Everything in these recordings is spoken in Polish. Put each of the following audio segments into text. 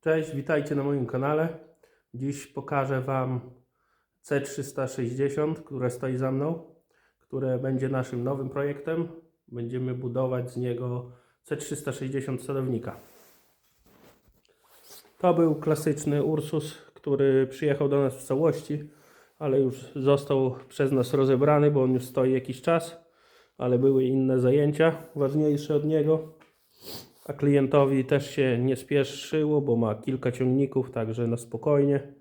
Cześć, witajcie na moim kanale. Dziś pokażę Wam C360, które stoi za mną, które będzie naszym nowym projektem. Będziemy budować z niego C360 sadownika. To był klasyczny Ursus, który przyjechał do nas w całości, ale już został przez nas rozebrany, bo on już stoi jakiś czas, ale były inne zajęcia ważniejsze od niego a klientowi też się nie spieszyło, bo ma kilka ciągników, także na spokojnie.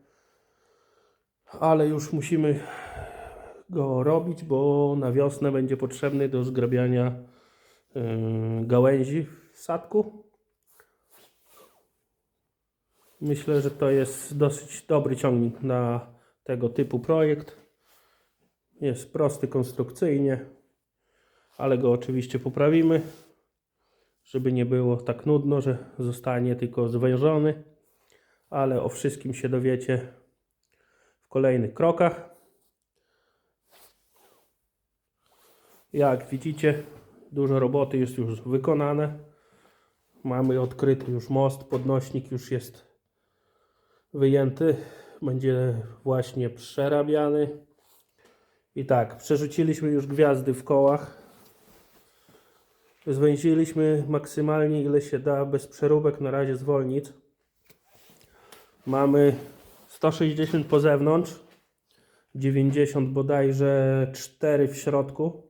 Ale już musimy go robić, bo na wiosnę będzie potrzebny do zgrabiania yy, gałęzi w sadku. Myślę, że to jest dosyć dobry ciągnik na tego typu projekt. Jest prosty konstrukcyjnie, ale go oczywiście poprawimy żeby nie było tak nudno, że zostanie tylko zwężony, ale o wszystkim się dowiecie w kolejnych krokach. Jak widzicie, dużo roboty jest już wykonane. Mamy odkryty już most, podnośnik już jest wyjęty. Będzie właśnie przerabiany. I tak, przerzuciliśmy już gwiazdy w kołach. Zwęziliśmy maksymalnie ile się da bez przeróbek na razie zwolnić. Mamy 160 po zewnątrz, 90 bodajże 4 w środku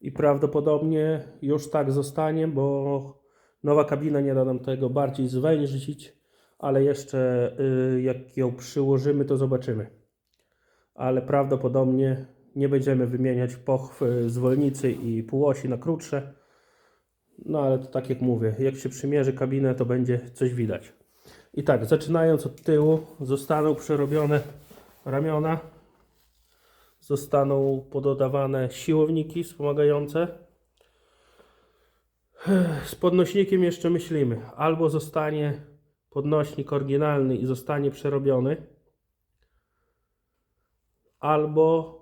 i prawdopodobnie już tak zostanie, bo nowa kabina nie da nam tego bardziej zwęzić, ale jeszcze y, jak ją przyłożymy to zobaczymy. Ale prawdopodobnie nie będziemy wymieniać pochwy zwolnicy i półosi na krótsze no ale to tak jak mówię, jak się przymierzy kabinę, to będzie coś widać. I tak, zaczynając od tyłu, zostaną przerobione ramiona, zostaną pododawane siłowniki wspomagające. Z podnośnikiem jeszcze myślimy, albo zostanie podnośnik oryginalny i zostanie przerobiony, albo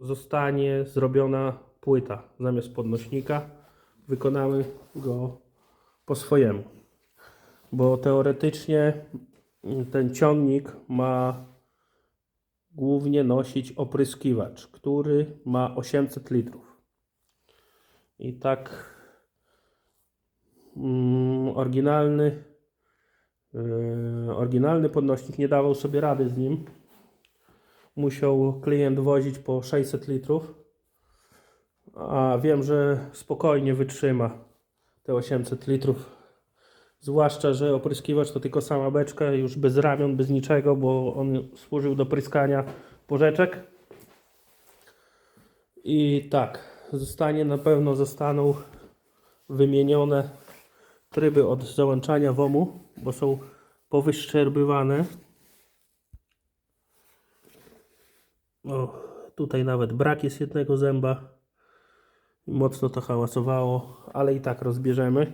zostanie zrobiona płyta zamiast podnośnika wykonamy go po swojemu. Bo teoretycznie ten ciągnik ma głównie nosić opryskiwacz, który ma 800 litrów. I tak mm, oryginalny yy, oryginalny podnośnik nie dawał sobie rady z nim. Musiał klient wozić po 600 litrów a wiem, że spokojnie wytrzyma te 800 litrów. Zwłaszcza, że opryskiwacz to tylko sama beczka, już bez ramion, bez niczego, bo on służył do pryskania porzeczek. I tak, zostanie na pewno zostaną wymienione tryby od załączania WOMU, bo są powyszczerbywane. O, tutaj nawet brak jest jednego zęba. Mocno to hałasowało, ale i tak rozbierzemy.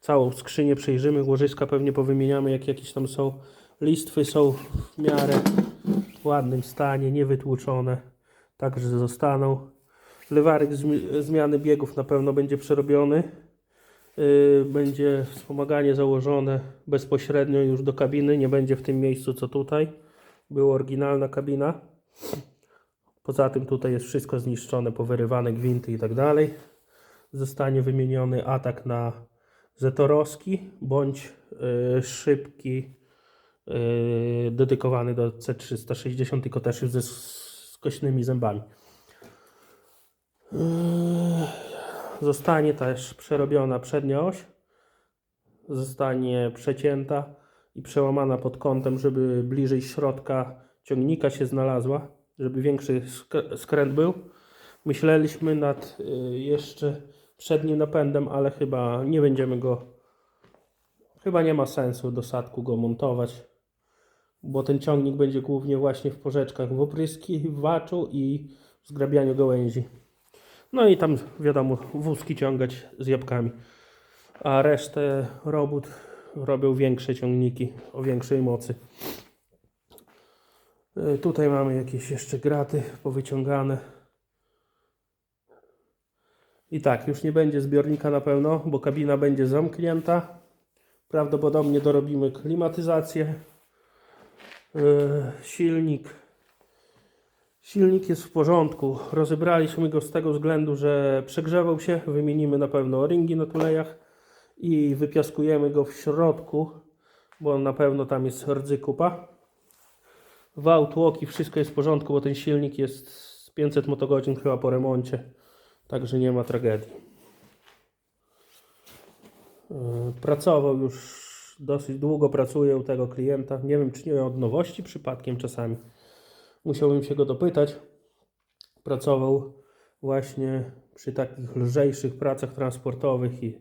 Całą skrzynię przejrzymy, łożyska pewnie powymieniamy, jak jakieś tam są. Listwy są w miarę w ładnym stanie, niewytłuczone, także zostaną. Lewarek zmi- zmiany biegów na pewno będzie przerobiony. Yy, będzie wspomaganie założone bezpośrednio już do kabiny, nie będzie w tym miejscu co tutaj. Była oryginalna kabina. Poza tym tutaj jest wszystko zniszczone, powyrywane gwinty i tak dalej. Zostanie wymieniony atak na Zetorowski bądź y, szybki y, dedykowany do C360, tylko też już ze skośnymi zębami. Y, zostanie też przerobiona przednia oś. Zostanie przecięta i przełamana pod kątem, żeby bliżej środka ciągnika się znalazła żeby większy sk- skręt był. Myśleliśmy nad y, jeszcze przednim napędem, ale chyba nie będziemy go. Chyba nie ma sensu do sadku go montować, bo ten ciągnik będzie głównie właśnie w porzeczkach, w opryski, w waczu i w zgrabianiu gałęzi. No i tam wiadomo, wózki ciągać z jabłkami. A resztę robót robią większe ciągniki o większej mocy. Y, Tutaj mamy jakieś jeszcze graty powyciągane. I tak, już nie będzie zbiornika na pełno, bo kabina będzie zamknięta. Prawdopodobnie dorobimy klimatyzację. Yy, silnik. Silnik jest w porządku. Rozebraliśmy go z tego względu, że przegrzewał się. Wymienimy na pewno o-ringi na tulejach i wypiaskujemy go w środku, bo na pewno tam jest rdzy kupa. Wał, tłoki, wszystko jest w porządku, bo ten silnik jest z 500 motogodzin chyba po remoncie. Także nie ma tragedii. Yy, Pracował już dosyć długo, pracuje u tego klienta. Nie wiem, czy nie od nowości przypadkiem czasami. Musiałbym się go dopytać. Pracował właśnie przy takich lżejszych pracach transportowych i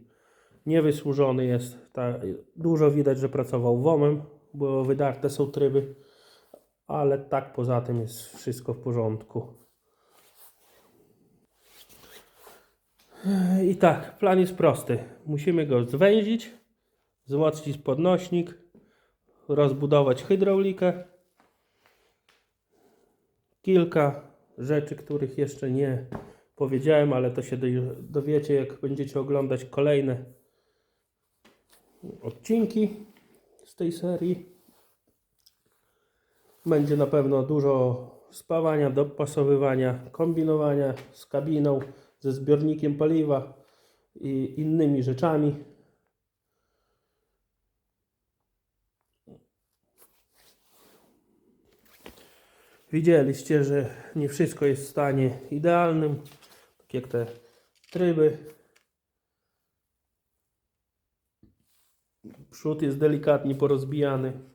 niewysłużony jest. Ta, dużo widać, że pracował WOM-em, bo wydarte są tryby, ale tak poza tym jest wszystko w porządku. I tak, plan jest prosty. Musimy go zwęzić, wzmocnić podnośnik, rozbudować hydraulikę. Kilka rzeczy, których jeszcze nie powiedziałem, ale to się do- dowiecie, jak będziecie oglądać kolejne odcinki z tej serii. Będzie na pewno dużo spawania, dopasowywania, kombinowania z kabiną, ze zbiornikiem paliwa i innymi rzeczami. Widzieliście, że nie wszystko jest w stanie idealnym, tak jak te tryby. Przód jest delikatnie porozbijany,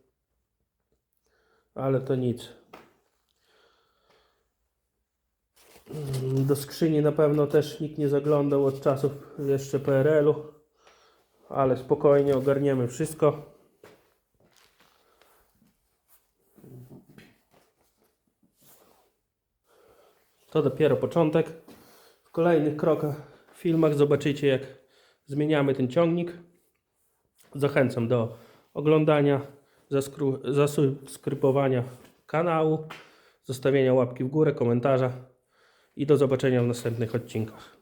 ale to nic. Do skrzyni na pewno też nikt nie zaglądał od czasów jeszcze PRL-u, ale spokojnie ogarniemy wszystko. To dopiero początek. W kolejnych krokach, filmach zobaczycie jak zmieniamy ten ciągnik. Zachęcam do oglądania, zasubskrybowania kanału, zostawienia łapki w górę, komentarza i do zobaczenia w następnych odcinkach.